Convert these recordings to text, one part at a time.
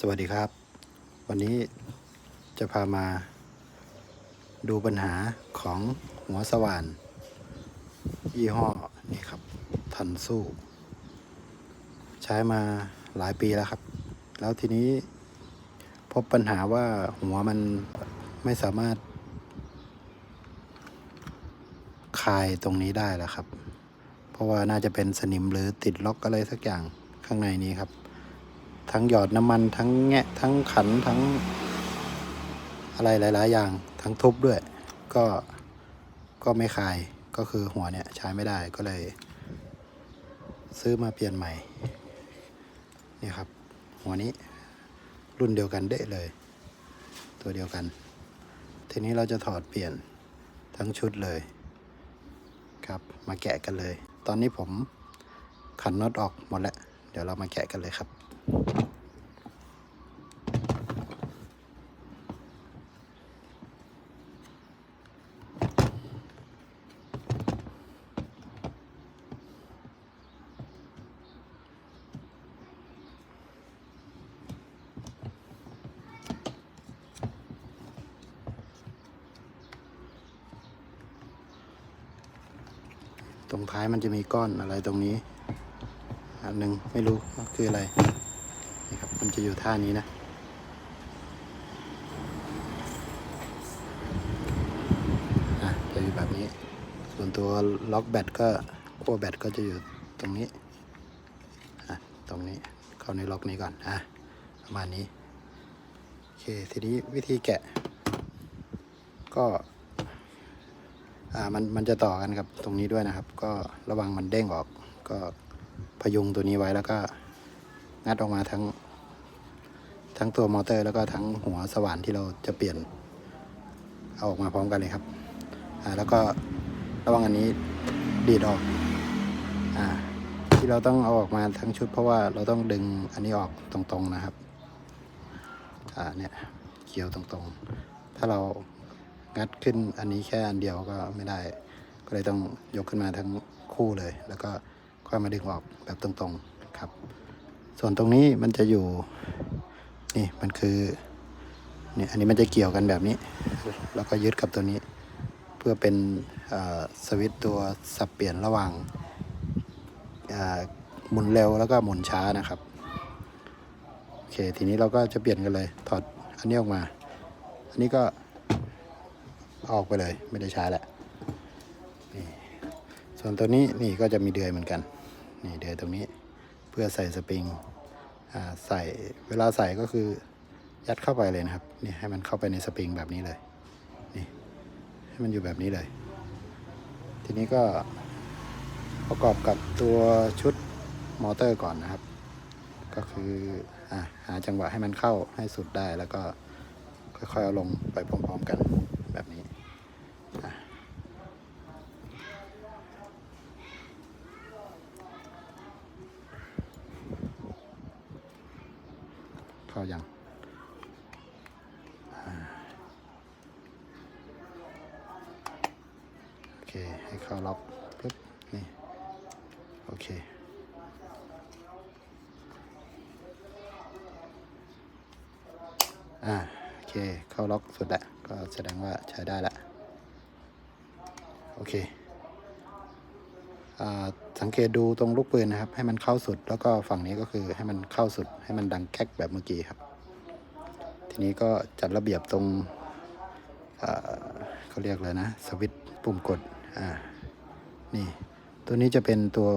สวัสดีครับ วันนี้จะพามาดูปัญหาของหัวสว่าน ยี่ห้อนี่ครับ ทันสู้ ใช้มาหลายปีแล้วครับ แล้วทีนี้พบปัญหาว่าหัวมันไม่สามารถคลายตรงนี้ได้แล้วครับ เพราะว่าน่าจะเป็นสนิมหรือติดล็อกอะไรสักอย่างข้างในนี้ครับ ทั้งหยอดน้ำมันทั้งแงะทั้งขันทั้งอะไรหลาย ๆ อย่างทั้งทุบด้วย ก็ก็ไม่คลายก็คือหัวเนี่ยใช้ไม่ได้ก็เลย ซื้อมาเปลี่ยนใหม่นี่ครับ หัวนี้รุ่นเดียวกันเด้เลย ตัวเดียวกัน ทีนี้เราจะถอดเปลี่ยนทั้งชุดเลยครับ มาแกะกันเลย ตอนนี้ผมขันน็อตออกหมดแล้ว เดี๋ยวเรามาแกะกันเลยครับ รงท้ายมันจะมีก้อนอะไรตรงนี้อันหนึ่งไม่รู้คืออะไรนี่ครับมันจะอยู่ท่านี้นะอะจะอยู่แบบนี้ ส่วนตัวล็อกแบตก็ขั้วแบตก็จะอยู่ตรงนี้อะตรงนี้เข้าในล็อกนี้ก่อนอะประมาณนี้โอเคทีนี้วิธีแกะ ก็ อ่ามันมันจะต่อกันกับตรงนี้ด้วยนะครับ ก็ระวังมันเด้งออกก็พยุงตัวนี้ไว้แล้วก็งัดออกมาทั้ง ทั้งตัวมอเตอร์ แล้วก็ทั้งหัวสว่านที่เราจะเปลี่ยน เอาออกมาพร้อมกันเลยครับอ่าแล้วก็ระวังอันนี้ดีดออกอ่าที่เราต้องเอาออกมาทั้งชุด เพราะว่าเราต้องดึงอันนี้ออกตรงๆนะครับอ่าเนี่ยเกี่ยวตรงๆ ถ้าเรา งัดขึ้นอันนี้แค่อันเดียวก็ไม่ได้ ก็เลยต้องยกขึ้นมาทั้งคู่เลย แล้วก็ค่อยมาดึงออกแบบตรงๆครับ ส่วนตรงนี้มันจะอยู่นี่มันคือเนี่ยอันนี้มันจะเกี่ยวกันแบบนี้ แล้วก็ยึดกับตัวนี้ เพื่อเป็นสวิตตัวสับเปลี่ยนระหว่างหมุนเร็วแล้วก็หมุนช้านะครับโอเคทีนี้เราก็จะเปลี่ยนกันเลยถอดอันนี้ออกมา อันนี้ก็ ออกไปเลยไม่ได้ใช้แหล้วนี่ส่วนตัวนี้นี่ก็จะมีเดือยเหมือนกัน นี่เดือยตรงนี้เพื่อใส่สปริงใส่เวลาใส่ก็คือยัดเข้าไปเลยนะครับนี่ให้มันเข้าไปในสปริงแบบนี้เลยนี่ให้มันอยู่แบบนี้เลย ทีนี้ก็ประกอบกับตัวชุดมอเตอร์ก่อนนะครับ ก็คืออหาจังหวะให้มันเข้าให้สุดได้แล้วก็ค่อยๆเอาลงไปพร้อมๆกันอะเข้ายังอ่าโอเค ให้เข้าล็อกปึ๊บนี่โอเคอ่าโอเคเข้าล็อกสุดล้วก็แสดงว่าใช้ได้ละโอเคอ่าสังเกตดูตรงลูกปืนนะครับ ให้มันเข้าสุดแล้วก็ฝั่งนี้ก็คือให้มันเข้าสุดให้มันดังแก๊กแบบเมื่อกี้ครับ ทีนี้ก็จัดระเบียบตรงอ่าเขาเรียกเลยนะ สวิตช์ปุ่มกด อ่านี่ตัวนี้จะเป็นตัว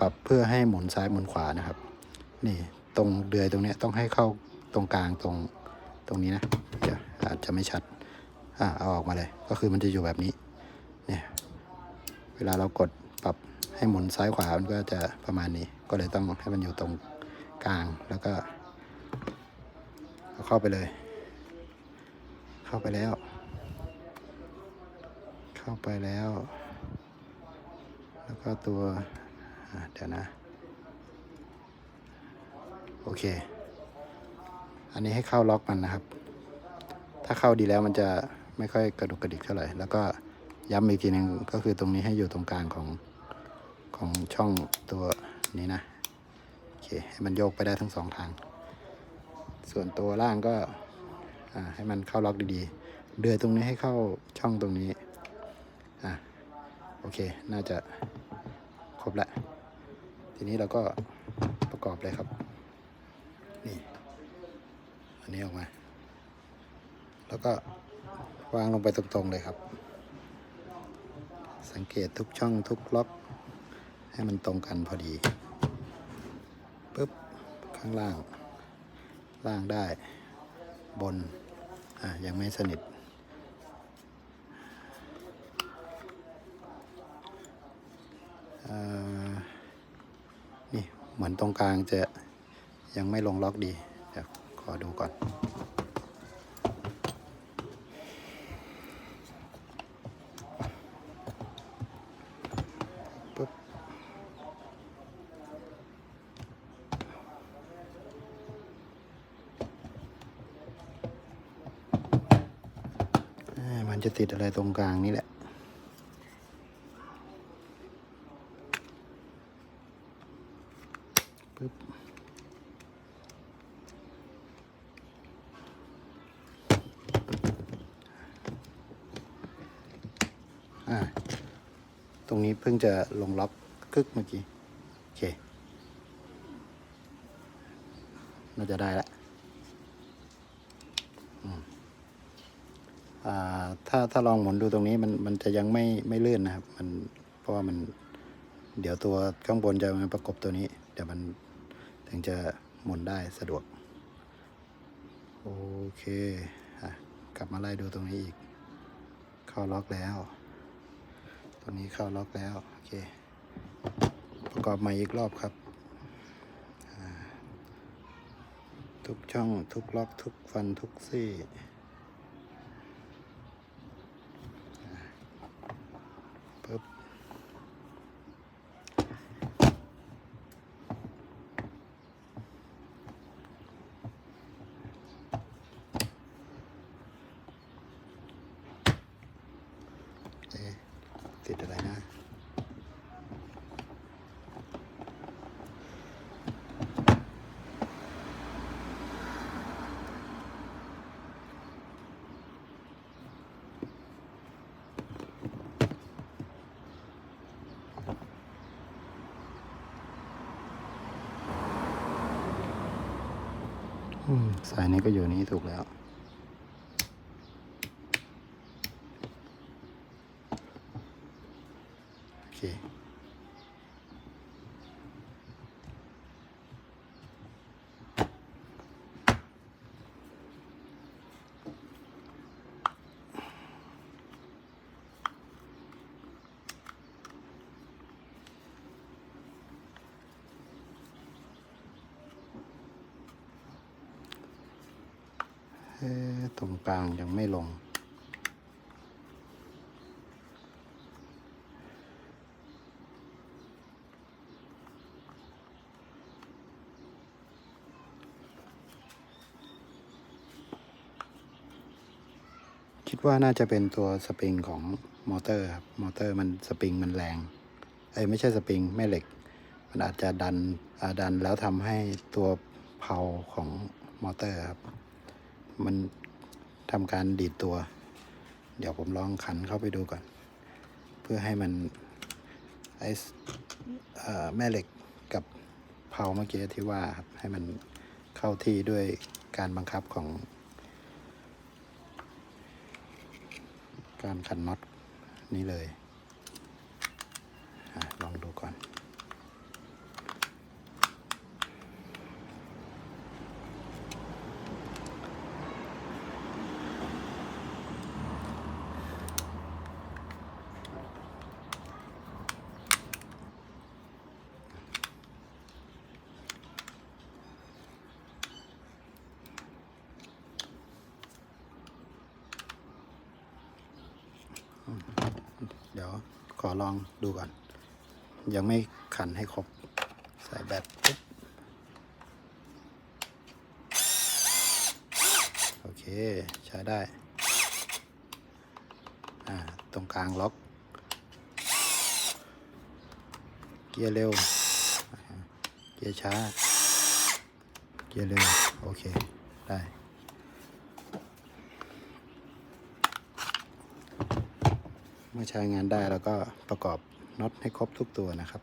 ปรับเพื่อให้หมุนซ้ายหมุนขวานะครับ นี่ตรงเดือยตรงนี้ต้องให้เข้าตรงกลางตรงตรงนี้นะเดี๋ยวอาจจะไม่ชัดอ่าเอาออกมาเลย ก็คือมันจะอยู่แบบนี้เนี่ยเวลาเรากดปรับให้หมุนซ้ายขวามันก็จะประมาณนี้ ก็เลยต้องให้มันอยู่ตรงกลางแล้วก็เข้าไปเลย เข้าไปแล้ว เข้าไปแล้ว แล้วก็ตัวเดี๋ยวนะ โอเค อันนี้ให้เข้าล็อกมันนะครับ ถ้าเข้าดีแล้วมันจะไม่ค่อยกระดุกกระดิกเท่าไหร่ แล้วก็ย้ำอีกทีหนึ่งก็คือตรงนี้ให้อยู่ตรงกลางของของช่องตัวนี้นะ โอเค ให้มันโยกไปได้ทั้งสองทาง ส่วนตัวล่างก็ให้มันเข้าล็อกดีๆ เดือยตรงนี้ให้เข้าช่องตรงนี้ โอเค น่าจะครบละทีนี้เราก็ประกอบเลยครับ นี่ อันนี้ออกมา แล้วก็วางลงไปตรงๆเลยครับ สังเกตทุกช่องทุกล็อก ให้มันตรงกันพอดีปุ๊บ ข้างล่าง ล่างได้ บน อะยังไม่สนิท เอ่อ นี่เหมือนตรงกลางจะยังไม่ลงล็อกดีเดี๋ยวขอดูก่อนมันจะติดอะไรตรงกลางนี่แหละ ปึ๊บ อ่า ตรงนี้ เพิ่งจะลงล็อกกึกเมื่อกี้ โอเค น่าจะได้ล้วอืมอ่าถ้าถ้าลองหมุนดูตรงนี้มันมันจะยังไม่ไม่ลื่นนะครับ มันเพราะว่ามันเดี๋ยวตัวข้างบนจะมาประกบตัวนี้ เดี๋ยวมันถึงจะหมุนได้สะดวก โอเคอกลับมาไล่ดูตรงนี้อีก เข้าล็อกแล้ว ตัวนี้เข้าล็อกแล้ว โอเค ประกอบใหม่อีกรอบครับ ทุกช่องทุกล็อกทุกฟันทุกซี่อ่าปึ๊บ เอ๊ะ ติดอะไรนะสายนี้ก็อยู่นี้ถูกแล้ว ตรงกลางยังไม่ลง คิดว่าน่าจะเป็นตัวสปริงของมอเตอร์ครับ มอเตอร์มันสปริงมันแรง เอ้ยไม่ใช่สปริงแม่เหล็ก มันอาจจะดันดันแล้วทำให้ตัวเพาของมอเตอร์ครับ มัน ทำการดีดตัว เดี๋ยวผมลองขันเข้าไปดูก่อน เพื่อให้มันไอแม่เหล็กกับเพาเมื่อกี้ที่ว่าครับให้มันเข้าที่ด้วยการบังคับของ การขันน็อตนี้เลยอะลองดูก่อน เดี๋ยวข อลองดูก่อน ยังไม่ขันให้ครบ ใส่แบตปุ๊บโอเค ใช้ได้ อ่า ตรงกลางล็อก เกียร์เร็ว เกียร์ช้า เกียร์เร็ว โอเค ได้ เมื่อใช้งานได้แล้วก็ประกอบน็อตให้ครบทุกตัวนะครับ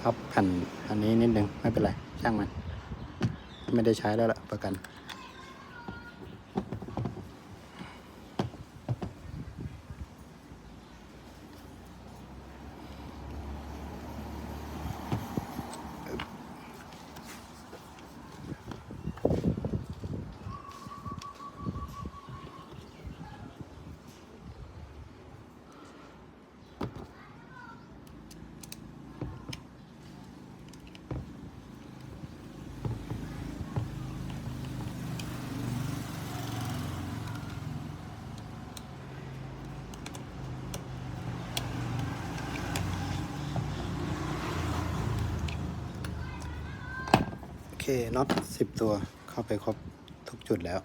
ทับแผ่นอันนี้นิดนึงไม่เป็นไรช่างมัน ไม่ได้ใช้แล้วล่ะประกัน เคน็อตสิบตัวเข้าไปครบทุกจุดแล้ว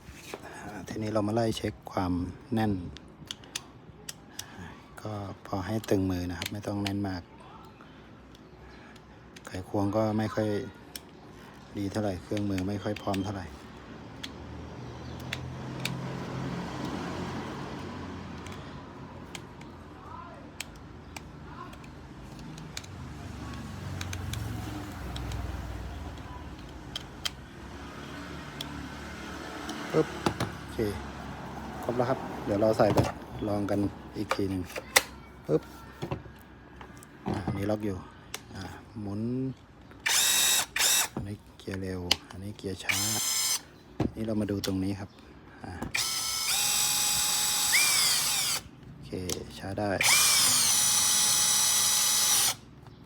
ทีนี้เรามาไล่เช็คความแน่น ก็พอให้ตึงมือนะครับ ไม่ต้องแน่นมาก ไขควงก็ไม่ค่อยดีเท่าไหร่ เครื่องมือไม่ค่อยพร้อมเท่าไหร่ ปึ๊บโอ เคครบแล้วครับ เดี๋ยวเราใส่แบบลองกันอีกทีหนึ่งปึ๊บอันนี้ล็อกอยู่อ่หมุน อันนี้เกียร์เร็ว อันนี้เกียร์ช้า นี่เรามาดูตรงนี้ครับอ่าโอเค ช้าได้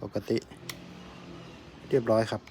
ปกติ เรียบร้อยครับ